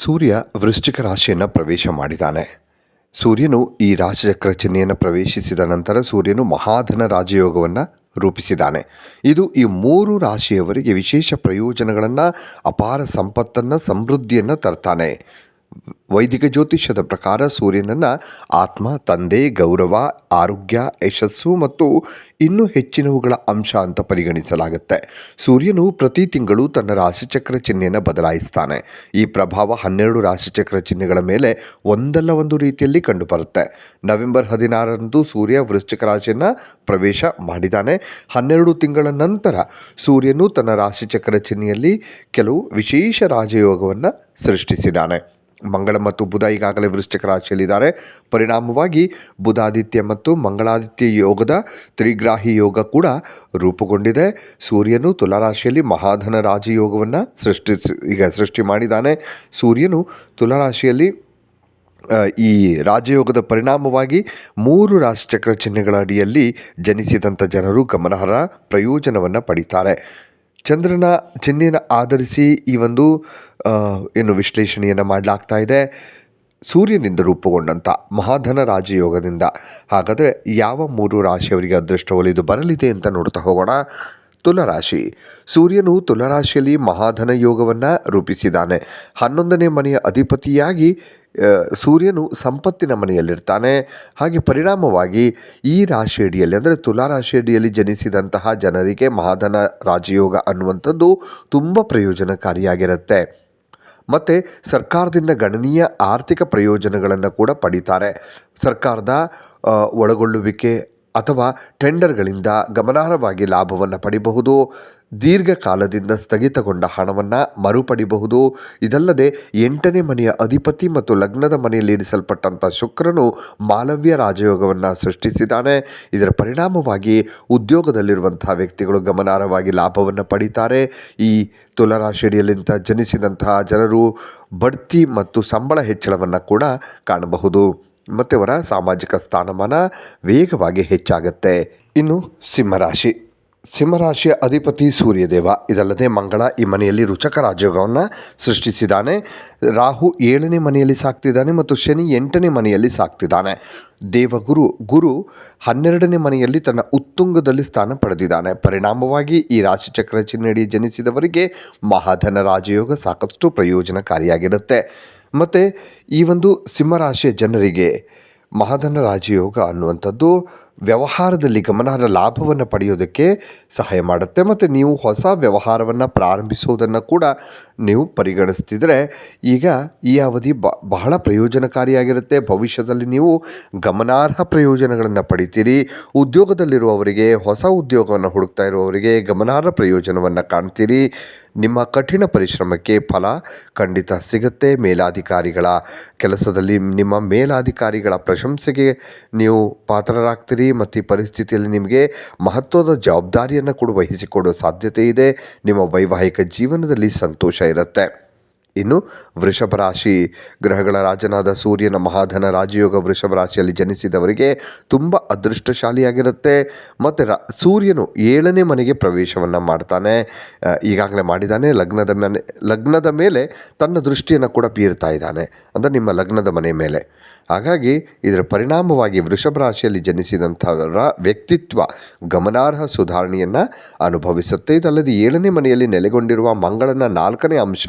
ಸೂರ್ಯ ವೃಶ್ಚಿಕ ರಾಶಿಯನ್ನು ಪ್ರವೇಶ ಮಾಡಿದ್ದಾನೆ ಸೂರ್ಯನು ಈ ರಾಶಿಚಕ್ರ ಚಿಹ್ನೆಯನ್ನು ಪ್ರವೇಶಿಸಿದ ನಂತರ ಸೂರ್ಯನು ಮಹಾಧನ ರಾಜಯೋಗವನ್ನು ರೂಪಿಸಿದ್ದಾನೆ ಇದು ಈ ಮೂರು ರಾಶಿಯವರಿಗೆ ವಿಶೇಷ ಪ್ರಯೋಜನಗಳನ್ನು, ಅಪಾರ ಸಂಪತ್ತನ್ನು, ಸಮೃದ್ಧಿಯನ್ನು ತರ್ತಾನೆ. ವೈದಿಕ ಜ್ಯೋತಿಷ್ಯದ ಪ್ರಕಾರ ಸೂರ್ಯನನ್ನು ಆತ್ಮ, ತಂದೆ, ಗೌರವ, ಆರೋಗ್ಯ, ಯಶಸ್ಸು ಮತ್ತು ಇನ್ನೂ ಹೆಚ್ಚಿನವುಗಳ ಅಂಶ ಅಂತ ಪರಿಗಣಿಸಲಾಗುತ್ತೆ. ಸೂರ್ಯನು ಪ್ರತಿ ತಿಂಗಳು ತನ್ನ ರಾಶಿಚಕ್ರ ಚಿಹ್ನೆಯನ್ನು ಬದಲಾಯಿಸ್ತಾನೆ. ಈ ಪ್ರಭಾವ ಹನ್ನೆರಡು ರಾಶಿಚಕ್ರ ಚಿಹ್ನೆಗಳ ಮೇಲೆ ಒಂದಲ್ಲ ಒಂದು ರೀತಿಯಲ್ಲಿ ಕಂಡುಬರುತ್ತೆ. ನವೆಂಬರ್ ಹದಿನಾರರಂದು ಸೂರ್ಯ ವೃಶ್ಚಿಕ ರಾಶಿಯನ್ನು ಪ್ರವೇಶ ಮಾಡಿದ್ದಾನೆ ಹನ್ನೆರಡು ತಿಂಗಳ ನಂತರ ಸೂರ್ಯನು ತನ್ನ ರಾಶಿಚಕ್ರ ಚಿಹ್ನೆಯಲ್ಲಿ ಕೆಲವು ವಿಶೇಷ ರಾಜಯೋಗವನ್ನು ಸೃಷ್ಟಿಸಿದ್ದಾನೆ ಮಂಗಳ ಮತ್ತು ಬುಧ ಈಗಾಗಲೇ ವೃಶ್ಚಿಕ ರಾಶಿಯಲ್ಲಿದ್ದಾರೆ. ಪರಿಣಾಮವಾಗಿ ಬುಧಾದಿತ್ಯ ಮತ್ತು ಮಂಗಳಾದಿತ್ಯ ಯೋಗದ ತ್ರಿಗ್ರಾಹಿ ಯೋಗ ಕೂಡ ರೂಪುಗೊಂಡಿದೆ. ಸೂರ್ಯನು ತುಲಾರಾಶಿಯಲ್ಲಿ ಮಹಾಧನ ರಾಜಯೋಗವನ್ನು ಸೃಷ್ಟಿಸಿ, ಈಗ ಸೃಷ್ಟಿ ಮಾಡಿದ್ದಾನೆ. ಸೂರ್ಯನು ತುಲಾರಾಶಿಯಲ್ಲಿ ಈ ರಾಜಯೋಗದ ಪರಿಣಾಮವಾಗಿ ಮೂರು ರಾಶಿಚಕ್ರ ಚಿಹ್ನೆಗಳ ಅಡಿಯಲ್ಲಿ ಜನಿಸಿದಂಥ ಜನರು ಗಮನಾರ್ಹ ಪ್ರಯೋಜನವನ್ನು ಪಡಿತಾರೆ. ಚಂದ್ರನ ಚಿಹ್ನೆಯನ್ನು ಆಧರಿಸಿ ಈ ಒಂದು ಏನು ವಿಶ್ಲೇಷಣೆಯನ್ನು ಮಾಡಲಾಗ್ತಾ ಇದೆ. ಸೂರ್ಯನಿಂದ ರೂಪುಗೊಂಡಂಥ ಮಹಾಧನ ರಾಜಯೋಗದಿಂದ. ಹಾಗಾದರೆ ಯಾವ ಮೂರು ರಾಶಿಯವರಿಗೆ ಅದೃಷ್ಟ ಒಲಿದು ಬರಲಿದೆ ಅಂತ ನೋಡ್ತಾ ಹೋಗೋಣ. ತುಲರಾಶಿ. ಸೂರ್ಯನು ತುಲರಾಶಿಯಲ್ಲಿ ಮಹಾಧನ ಯೋಗವನ್ನು ರೂಪಿಸಿದ್ದಾನೆ. ಹನ್ನೊಂದನೇ ಮನೆಯ ಅಧಿಪತಿಯಾಗಿ ಸೂರ್ಯನು ಸಂಪತ್ತಿನ ಮನೆಯಲ್ಲಿರ್ತಾನೆ. ಹಾಗೆ ಪರಿಣಾಮವಾಗಿ ಈ ರಾಶಿಯಡಿಯಲ್ಲಿ ಅಂದರೆ ತುಲಾ ರಾಶಿಯಡಿಯಲ್ಲಿ ಜನಿಸಿದಂತಹ ಜನರಿಗೆ ಮಹಾಧನ ರಾಜಯೋಗ ಅನ್ನುವಂಥದ್ದು ತುಂಬ ಪ್ರಯೋಜನಕಾರಿಯಾಗಿರುತ್ತೆ. ಮತ್ತು ಸರ್ಕಾರದಿಂದ ಗಣನೀಯ ಆರ್ಥಿಕ ಪ್ರಯೋಜನಗಳನ್ನು ಕೂಡ ಪಡೀತಾರೆ. ಸರ್ಕಾರದ ಒಳಗೊಳ್ಳುವಿಕೆ ಅಥವಾ ಟೆಂಡರ್ಗಳಿಂದ ಗಮನಾರ್ಹವಾಗಿ ಲಾಭವನ್ನು ಪಡಿಬಹುದು, ದೀರ್ಘಕಾಲದಿಂದ ಸ್ಥಗಿತಗೊಂಡ ಹಣವನ್ನು ಮರುಪಡಿಬಹುದು. ಇದಲ್ಲದೆ ಎಂಟನೇ ಮನೆಯ ಅಧಿಪತಿ ಮತ್ತು ಲಗ್ನದ ಮನೆಯಲ್ಲಿ ಇರಿಸಲ್ಪಟ್ಟಂಥ ಶುಕ್ರನು ಮಾಲವ್ಯ ರಾಜಯೋಗವನ್ನು ಸೃಷ್ಟಿಸಿದ್ದಾನೆ ಇದರ ಪರಿಣಾಮವಾಗಿ ಉದ್ಯೋಗದಲ್ಲಿರುವಂಥ ವ್ಯಕ್ತಿಗಳು ಗಮನಾರ್ಹವಾಗಿ ಲಾಭವನ್ನು ಪಡೀತಾರೆ. ಈ ತುಲರಾಶಿಯಡಿಯಲ್ಲಿಂತ ಜನಿಸಿದಂತಹ ಜನರು ಬಡ್ತಿ ಮತ್ತು ಸಂಬಳ ಹೆಚ್ಚಳವನ್ನು ಕೂಡ ಕಾಣಬಹುದು. ಮತ್ತು ಅವರ ಸಾಮಾಜಿಕ ಸ್ಥಾನಮಾನ ವೇಗವಾಗಿ ಹೆಚ್ಚಾಗುತ್ತೆ. ಇನ್ನು ಸಿಂಹರಾಶಿ. ಸಿಂಹರಾಶಿಯ ಅಧಿಪತಿ ಸೂರ್ಯದೇವ. ಇದಲ್ಲದೆ ಮಂಗಳ ಈ ಮನೆಯಲ್ಲಿ ರುಚಕ ರಾಜಯೋಗವನ್ನು ಸೃಷ್ಟಿಸಿದ್ದಾನೆ. ರಾಹು ಏಳನೇ ಮನೆಯಲ್ಲಿ ಸಾಕ್ತಿದ್ದಾನೆ ಮತ್ತು ಶನಿ ಎಂಟನೇ ಮನೆಯಲ್ಲಿ ಸಾಕ್ತಿದ್ದಾನೆ. ದೇವಗುರು, ಗುರು ಹನ್ನೆರಡನೇ ಮನೆಯಲ್ಲಿ ತನ್ನ ಉತ್ತುಂಗದಲ್ಲಿ ಸ್ಥಾನ ಪಡೆದಿದ್ದಾನೆ. ಪರಿಣಾಮವಾಗಿ ಈ ರಾಶಿಚಕ್ರ ಚಿನ್ನಡಿ ಜನಿಸಿದವರಿಗೆ ಮಹಾಧನ ರಾಜಯೋಗ ಸಾಕಷ್ಟು ಪ್ರಯೋಜನಕಾರಿಯಾಗಿರುತ್ತೆ. ಮತ್ತು ಈ ಒಂದು ಸಿಂಹರಾಶಿಯ ಜನರಿಗೆ ಮಹಾಧನ ರಾಜಯೋಗ ಅನ್ನುವಂಥದ್ದು ವ್ಯವಹಾರದಲ್ಲಿ ಗಮನಾರ್ಹ ಲಾಭವನ್ನು ಪಡೆಯೋದಕ್ಕೆ ಸಹಾಯ ಮಾಡುತ್ತೆ. ಮತ್ತು ನೀವು ಹೊಸ ವ್ಯವಹಾರವನ್ನು ಪ್ರಾರಂಭಿಸೋದನ್ನು ಕೂಡ ನೀವು ಪರಿಗಣಿಸ್ತಿದ್ರೆ ಈಗ ಈ ಅವಧಿ ಬಹಳ ಪ್ರಯೋಜನಕಾರಿಯಾಗಿರುತ್ತೆ. ಭವಿಷ್ಯದಲ್ಲಿ ನೀವು ಗಮನಾರ್ಹ ಪ್ರಯೋಜನಗಳನ್ನು ಪಡಿತೀರಿ. ಉದ್ಯೋಗದಲ್ಲಿರುವವರಿಗೆ, ಹೊಸ ಉದ್ಯೋಗವನ್ನು ಹುಡುಕ್ತಾ ಇರುವವರಿಗೆ ಗಮನಾರ್ಹ ಪ್ರಯೋಜನವನ್ನು ಕಾಣ್ತೀರಿ. ನಿಮ್ಮ ಕಠಿಣ ಪರಿಶ್ರಮಕ್ಕೆ ಫಲ ಖಂಡಿತ ಸಿಗುತ್ತೆ. ಮೇಲಾಧಿಕಾರಿಗಳ ಕೆಲಸದಲ್ಲಿ ನಿಮ್ಮ ಮೇಲಾಧಿಕಾರಿಗಳ ಪ್ರಶಂಸೆಗೆ ನೀವು ಪಾತ್ರರಾಗ್ತೀರಿ. ಮತ್ತು ಈ ಪರಿಸ್ಥಿತಿಯಲ್ಲಿ ನಿಮಗೆ ಮಹತ್ವದ ಜವಾಬ್ದಾರಿಯನ್ನು ಕೂಡ ವಹಿಸಿಕೊಡೋ ಸಾಧ್ಯತೆ ಇದೆ. ನಿಮ್ಮ ವೈವಾಹಿಕ ಜೀವನದಲ್ಲಿ ಸಂತೋಷ ಇರುತ್ತೆ. ಇನ್ನು ವೃಷಭ ರಾಶಿ ಗ್ರಹಗಳ ರಾಜನಾದ ಸೂರ್ಯನ ಮಹಾಧನ ರಾಜಯೋಗ ವೃಷಭ ರಾಶಿಯಲ್ಲಿ ಜನಿಸಿದವರಿಗೆ ತುಂಬ ಅದೃಷ್ಟಶಾಲಿಯಾಗಿರುತ್ತೆ. ಮತ್ತು ರಾ, ಸೂರ್ಯನು ಏಳನೇ ಮನೆಗೆ ಪ್ರವೇಶವನ್ನು ಮಾಡ್ತಾನೆ. ಈಗಾಗಲೇ ಮಾಡಿದ್ದಾನೆ. ಲಗ್ನದ ಮನೆ, ಲಗ್ನದ ಮೇಲೆ ತನ್ನ ದೃಷ್ಟಿಯನ್ನು ಕೂಡ ಬೀರ್ತಾ ಇದ್ದಾನೆ. ಅಂದರೆ ನಿಮ್ಮ ಲಗ್ನದ ಮನೆ ಮೇಲೆ. ಹಾಗಾಗಿ ಇದರ ಪರಿಣಾಮವಾಗಿ ವೃಷಭ ರಾಶಿಯಲ್ಲಿ ಜನಿಸಿದಂಥವರ ವ್ಯಕ್ತಿತ್ವ ಗಮನಾರ್ಹ ಸುಧಾರಣೆಯನ್ನು ಅನುಭವಿಸುತ್ತೆ. ಇದಲ್ಲದೆ ಏಳನೇ ಮನೆಯಲ್ಲಿ ನೆಲೆಗೊಂಡಿರುವ ಮಂಗಳನ ನಾಲ್ಕನೇ ಅಂಶ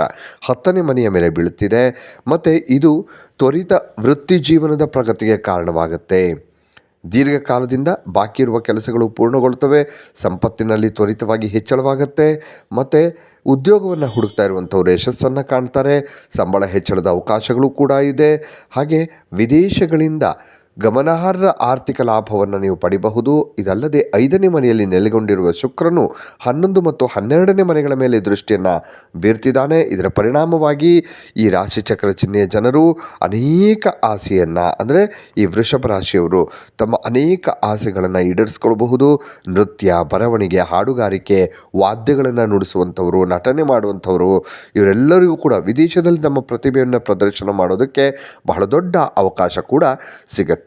ಹತ್ತನೇ ಮನೆಯ ಮೇಲೆ ಬೀಳುತ್ತಿದೆ. ಮತ್ತು ಇದು ತ್ವರಿತ ವೃತ್ತಿ ಜೀವನದ ಪ್ರಗತಿಗೆ ಕಾರಣವಾಗುತ್ತೆ. ದೀರ್ಘಕಾಲದಿಂದ ಬಾಕಿ ಇರುವ ಕೆಲಸಗಳು ಪೂರ್ಣಗೊಳ್ತವೆ ಸಂಪತ್ತಿನಲ್ಲಿ ತ್ವರಿತವಾಗಿ ಹೆಚ್ಚಳವಾಗುತ್ತೆ. ಮತ್ತು ಉದ್ಯೋಗವನ್ನು ಹುಡುಕ್ತಾ ಇರುವಂಥವ್ರು ಯಶಸ್ಸನ್ನು ಕಾಣ್ತಾರೆ. ಸಂಬಳ ಹೆಚ್ಚಳದ ಅವಕಾಶಗಳು ಕೂಡ ಇದೆ. ಹಾಗೆ ವಿದೇಶಗಳಿಂದ ಗಮನಾರ್ಹ ಆರ್ಥಿಕ ಲಾಭವನ್ನು ನೀವು ಪಡಿಬಹುದು. ಇದಲ್ಲದೆ ಐದನೇ ಮನೆಯಲ್ಲಿ ನೆಲೆಗೊಂಡಿರುವ ಶುಕ್ರನು ಹನ್ನೊಂದು ಮತ್ತು ಹನ್ನೆರಡನೇ ಮನೆಗಳ ಮೇಲೆ ದೃಷ್ಟಿಯನ್ನು ಬೀರ್ತಿದ್ದಾನೆ. ಇದರ ಪರಿಣಾಮವಾಗಿ ಈ ರಾಶಿ ಚಕ್ರ ಚಿಹ್ನೆಯ ಜನರು ಅನೇಕ ಆಸೆಯನ್ನು, ಅಂದರೆ ಈ ವೃಷಭ ರಾಶಿಯವರು ತಮ್ಮ ಅನೇಕ ಆಸೆಗಳನ್ನು ಈಡೇರಿಸ್ಕೊಳ್ಬಹುದು. ನೃತ್ಯ, ಬರವಣಿಗೆ, ಹಾಡುಗಾರಿಕೆ, ವಾದ್ಯಗಳನ್ನು ನುಡಿಸುವಂಥವರು, ನಟನೆ ಮಾಡುವಂಥವರು, ಇವರೆಲ್ಲರಿಗೂ ಕೂಡ ವಿದೇಶದಲ್ಲಿ ನಮ್ಮ ಪ್ರತಿಭೆಯನ್ನು ಪ್ರದರ್ಶನ ಮಾಡೋದಕ್ಕೆ ಬಹಳ ದೊಡ್ಡ ಅವಕಾಶ ಕೂಡ ಸಿಗುತ್ತೆ.